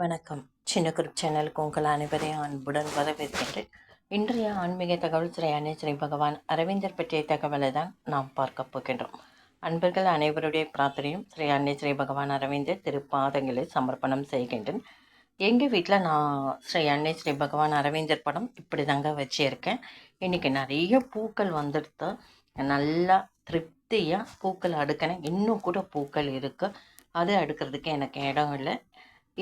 வணக்கம். சின்ன குரூப் சேனலுக்கு உங்கள் அனைவரையும் அன்புடன் வரவேற்கின்றேன். இன்றைய ஆன்மீக தகவல் ஸ்ரீ அன்னை ஸ்ரீ பகவான் அரவிந்தர் பற்றிய தகவலை தான் நாம் பார்க்க போகின்றோம். அன்பர்கள் அனைவருடைய பிரார்த்தனையும் ஸ்ரீ அன்னை ஸ்ரீ பகவான் அரவிந்தர் திருப்பாதங்களை சமர்ப்பணம் செய்கின்றேன். எங்கள் வீட்டில் நான் ஸ்ரீ அன்னை ஸ்ரீ பகவான் அரவிந்தர் படம் இப்படி தாங்க வச்சுருக்கேன். இன்றைக்கி நிறைய பூக்கள் வந்துடுத்து நல்லா திருப்தியாக பூக்கள் அடுக்கினேன் இன்னும் கூட பூக்கள் இருக்குது அது அடுக்கிறதுக்கு எனக்கு இடம் இல்லை.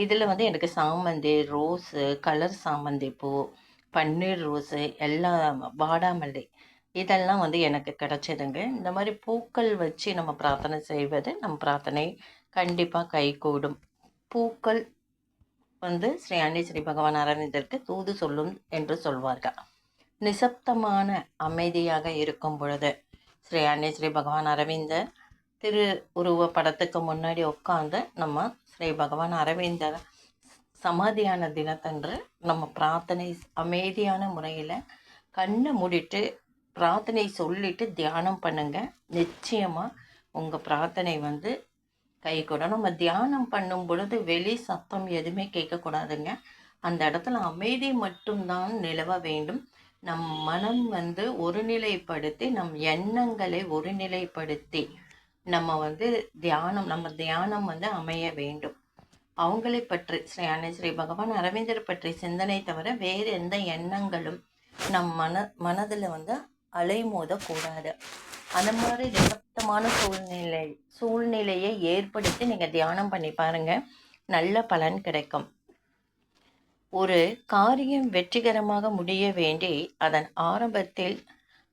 இதில் வந்து எனக்கு சாமந்தி ரோஸு கலர் சாமந்தி பூ பன்னீர் ரோஸு எல்லாம் வாடாமல்லி இதெல்லாம் வந்து எனக்கு கிடச்சிதுங்க. இந்த மாதிரி பூக்கள் வச்சு நம்ம பிரார்த்தனை செய்வது நம் பிரார்த்தனை கண்டிப்பாக கைகூடும். பூக்கள் வந்து ஸ்ரீ அன்னி ஸ்ரீ பகவான் அரவிந்தருக்கு தூது சொல்லும் என்று சொல்வார்கள். நிசப்தமான அமைதியாக இருக்கும் பொழுது ஸ்ரீ அன்னி ஸ்ரீ பகவான் அரவிந்தர் திரு உருவ படத்துக்கு முன்னாடி உட்காந்து நம்ம ஸ்ரீ பகவான் அரவிந்தர் சமாதியான தினத்தன்று நம்ம பிரார்த்தனை அமைதியான முறையில் கண்ணை மூடிட்டு பிரார்த்தனை சொல்லிட்டு தியானம் பண்ணுங்க. நிச்சயமாக உங்கள் பிரார்த்தனை வந்து கை கூட. நம்ம தியானம் பண்ணும் பொழுது வெளி சத்தம் எதுவுமே கேட்கக்கூடாதுங்க. அந்த இடத்துல அமைதி மட்டும்தான் நிலவ வேண்டும். நம் மனம் வந்து ஒருநிலைப்படுத்தி நம் எண்ணங்களை ஒருநிலைப்படுத்தி நம்ம வந்து தியானம் நம்ம தியானம் வந்து அமைய வேண்டும். அவங்களை பற்றி ஸ்ரீ அன்னை ஸ்ரீ பகவான் அரவிந்தர் பற்றி சிந்தனை தவிர வேறு எந்த எண்ணங்களும் நம் மன மனதில் வந்து அலைமோதக்கூடாது அந்த மாதிரி நிசப்தமான சூழ்நிலை சூழ்நிலையை ஏற்படுத்தி நீங்கள் தியானம் பண்ணி பாருங்கள் நல்ல பலன் கிடைக்கும். ஒரு காரியம் வெற்றிகரமாக முடிய வேண்டி அதன் ஆரம்பத்தில்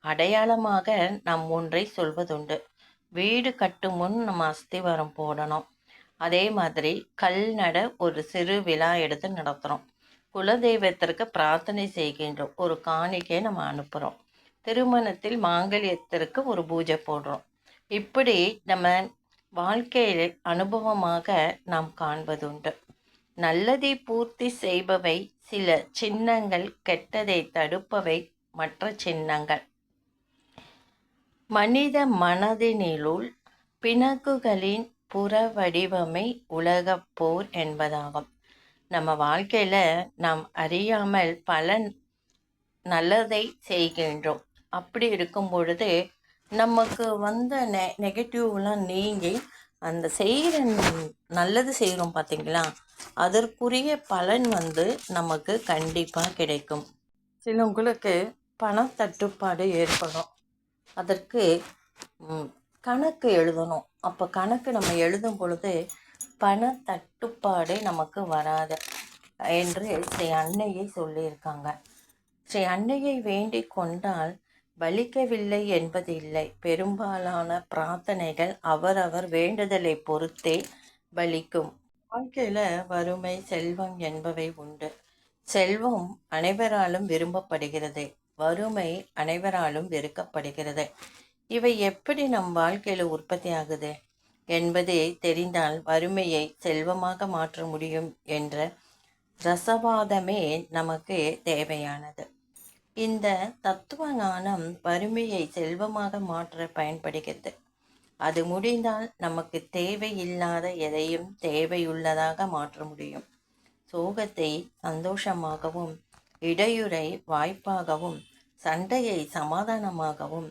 அடையாளமாக நாம் ஒன்றை சொல்வதுண்டு. வீடு கட்டும் முன் நம்ம அஸ்திவாரம் போடணும். அதே மாதிரி கல் நட ஒரு சிறு விழா எடுத்து நடத்துகிறோம் குலதெய்வத்திற்கு பிரார்த்தனை செய்கின்றோம் ஒரு காணிக்கை நம்ம அனுப்புகிறோம் திருமணத்தில் மாங்கல்யத்திற்கு ஒரு பூஜை போடுறோம். இப்படி நம்ம வாழ்க்கையில் அனுபவமாக நாம் காண்பதுண்டு. நல்லதை பூர்த்தி செய்பவை சில சின்னங்கள் கெட்டதை தடுப்பவை மற்ற சின்னங்கள். மனித மனதினுள் பிணக்குகளின் புற வடிவமை உலகப் போர் என்பதாகும். நம்ம வாழ்க்கையில் நாம் அறியாமல் பல நல்லதை செய்கின்றோம். அப்படி இருக்கும் பொழுது நமக்கு வந்த நெ நெகட்டிவ்லாம் நீங்கி அந்த செய்கிற நல்லது செய்கிறோம் பார்த்தீங்களா அதற்குரிய பலன் வந்து நமக்கு கண்டிப்பாக கிடைக்கும். சிலவங்களுக்கு பணத்தட்டுப்பாடு ஏற்படும். அதற்கு கணக்கு எழுதணும். அப்போ கணக்கு நம்ம எழுதும் பொழுது பண தட்டுப்பாடு நமக்கு வராது என்று ஸ்ரீ அன்னையை சொல்லியிருக்காங்க. ஸ்ரீ அன்னையை வேண்டிக் கொண்டால் பலிக்கவில்லை என்பது இல்லை. பெரும்பாலான பிரார்த்தனைகள் அவரவர் வேண்டுதலை பொறுத்தே பலிக்கும் வாழ்க்கையில் வறுமை செல்வம் என்பவை உண்டு. செல்வம் அனைவராலும் விரும்பப்படுகிறது. வறுமை அனைவராலும் வெறுக்கப்படுகிறது. இவை எப்படி நம் வாழ்க்கையில் உற்பத்தி ஆகுது என்பதை தெரிந்தால் வறுமையை செல்வமாக மாற்ற முடியும் என்ற ரசவாதமே நமக்கு தேவையானது. இந்த தத்துவ ஞானம் வறுமையை செல்வமாக மாற்ற பயன்படுகிறது. அது முடிந்தால் நமக்கு தேவையில்லாத எதையும் தேவையுள்ளதாக மாற்ற முடியும். சோகத்தை சந்தோஷமாகவும் இடையூறை வாய்ப்பாகவும் சண்டையை சமாதானமாகவும்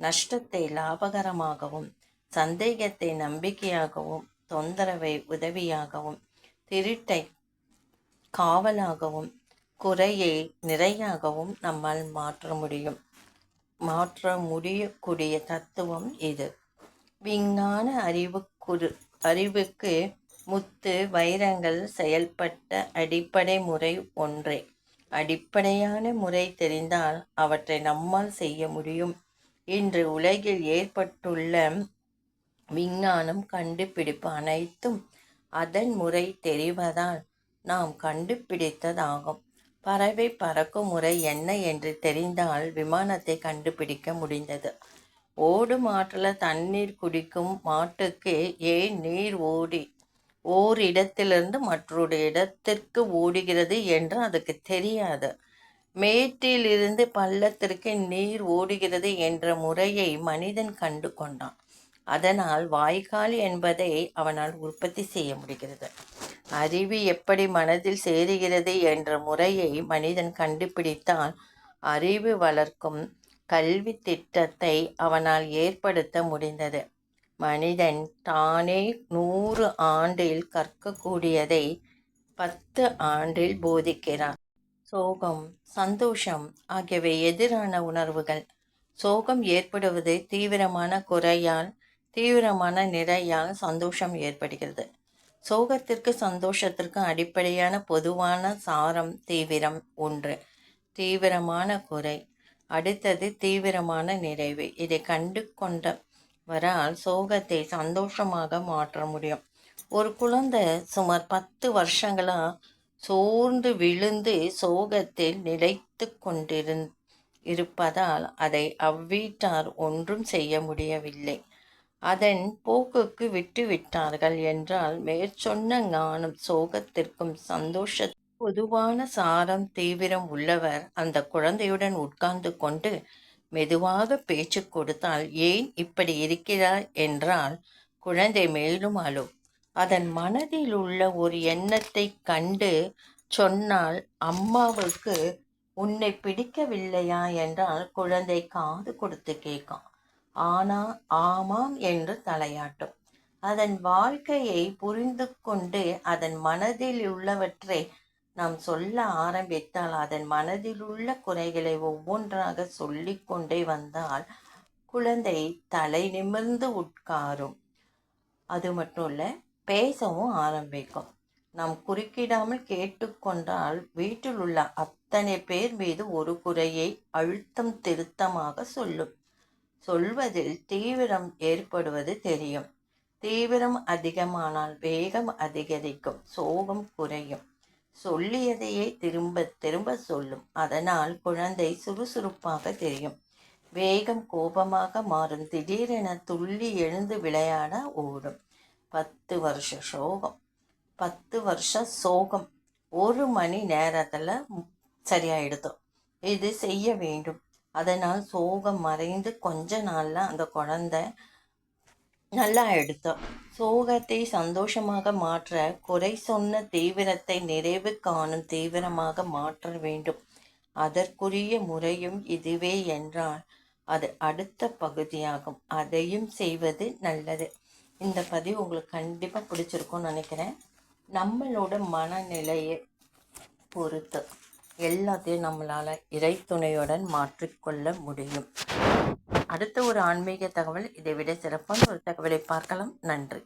நஷ்டத்தை லாபகரமாகவும் சந்தேகத்தை நம்பிக்கையாகவும் தொந்தரவை உதவியாகவும் திருட்டை காவலாகவும் குறையை நிறையாகவும் நம்மால் மாற்ற முடியும். மாற்ற முடியக்கூடிய தத்துவம் இது. விஞ்ஞான அறிவு குறு அறிவுக்கு முத்து வைரங்கள் செயல்பட்ட அடிப்படை முறை ஒன்றே. அடிப்படையான முறை தெரிந்தால் அவற்றை நம்மால் செய்ய முடியும். இன்று உலகில் ஏற்பட்டுள்ள விஞ்ஞானம் கண்டுபிடிப்பு அனைத்தும் அதன் முறை தெரிவதால் நாம் கண்டுபிடித்ததாகும். பறவை பறக்கும் முறை என்ன என்று தெரிந்தால் விமானத்தை கண்டுபிடிக்க முடிந்தது. ஓடும் ஆற்றில் தண்ணீர் குடிக்கும் மாட்டுக்கு ஏன் நீர் ஓடி ஓர் இடத்திலிருந்து மற்றொரு இடத்திற்கு ஓடுகிறது என்று அதுக்கு தெரியாது. மேட்டிலிருந்து பள்ளத்திற்கு நீர் ஓடுகிறது என்ற முறையை மனிதன் கண்டு கொண்டான். அதனால் வாய்க்கால் என்பதை அவனால் உற்பத்தி செய்ய முடிகிறது. அறிவு எப்படி மனதில் சேருகிறது என்ற முறையை மனிதன் கண்டுபிடித்தால் அறிவு வளர்க்கும் கல்வி திட்டத்தை அவனால் ஏற்படுத்த முடிந்தது. மனிதன் தானே நூறு ஆண்டில் கற்கக்கூடியதை பத்து ஆண்டில் போதிக்கிறார் சோகம் சந்தோஷம் ஆகியவை எதிரான உணர்வுகள். சோகம் ஏற்படுவது தீவிரமான குறையால் தீவிரமான நிறையால் சந்தோஷம் ஏற்படுகிறது. சோகத்திற்கு சந்தோஷத்திற்கு அடிப்படையான பொதுவான சாரம் தீவிரம் ஒன்று. தீவிரமான குறை. அடுத்தது தீவிரமான நிறைவு. இதை கண்டு கொண்ட வரால் சோகத்தை சந்தோஷமாக மாற்ற முடியும். ஒரு குழந்தை சுமார் பத்து வருஷங்களா சோர்ந்து விழுந்து சோகத்தில் நிலைத்து கொண்டிருந் இருப்பதால் அதை அவ்வீட்டார் ஒன்றும் செய்ய முடியவில்லை. அதன் போக்குக்கு விட்டுவிட்டார்கள் என்றால் மேற்சொன்ன ஞானம் சோகத்திற்கும் சந்தோஷ பொதுவான சாரம் தீவிரம் உள்ளவர் அந்த குழந்தையுடன் உட்கார்ந்து கொண்டு மெதுவாக பேச்சு கொடுத்தால் ஏன் இப்படி இருக்கிறார் என்றால் குழந்தை மேலும் அழும் அதன் மனதில் உள்ள ஒரு எண்ணத்தை கண்டு சொன்னால் அம்மாவுக்கு உன்னை பிடிக்கவில்லையா? என்றால் குழந்தை காது கொடுத்து கேட்கும். ஆனா ஆமாம் என்று தலையாட்டும். அதன் வாழ்க்கையை புரிந்து கொண்டு அதன் மனதில் உள்ளவற்றை நாம் சொல்ல ஆரம்பித்தால் அதன் மனதில் உள்ள குறைகளை ஒவ்வொன்றாக சொல்லிக்கொண்டே வந்தால் குழந்தை தலை நிமிர்ந்து உட்காரும். அது மட்டும் இல்லை பேசவும் ஆரம்பிக்கும். நாம் குறுக்கிடாமல் கேட்டுக்கொண்டால் வீட்டில் உள்ள அத்தனை பேர் மீது ஒரு குறையை அழுத்தம் திருத்தமாக சொல்லும். சொல்வதில் தீவிரம் ஏற்படுவது தெரியும். தீவிரம் அதிகமானால் வேகம் அதிகரிக்கும் சோகம் குறையும். சொல்லியதையே திரும்ப திரும்ப சொல்லும். அதனால் குழந்தை சுறுசுறுப்பாக தெரியும். வேகம் கோபமாக மாறும். திடீரென துள்ளி எழுந்து விளையாட ஓடும். பத்து வருஷ சோகம். பத்து வருஷம் சோகம். ஒரு மணி நேரத்தில் சரியாயிடுது. இது செய்ய வேண்டும். அதனால் சோகம் மறைந்து கொஞ்ச நாளில் அந்த குழந்தை நல்லா எடுத்தோம் சோகத்தை சந்தோஷமாக மாற்ற குறை சொன்ன தீவிரத்தை நிறைவு காணும் தீவிரமாக மாற்ற வேண்டும். அதற்குரிய முறையும் இதுவே என்றால் அது அடுத்த பகுதியாகும். அதையும் செய்வது நல்லது. இந்த பதிவு உங்களுக்கு கண்டிப்பாக பிடிச்சிருக்கும்னு நினைக்கிறேன். நம்மளோட மனநிலையை பொறுத்து எல்லாத்தையும் நம்மளால் இறைத்துணையுடன் மாற்றிக்கொள்ள முடியும். அடுத்த ஒரு ஆன்மீக தகவல் இதை விட சிறப்பான ஒரு தகவலை பார்க்கலாம். நன்றி.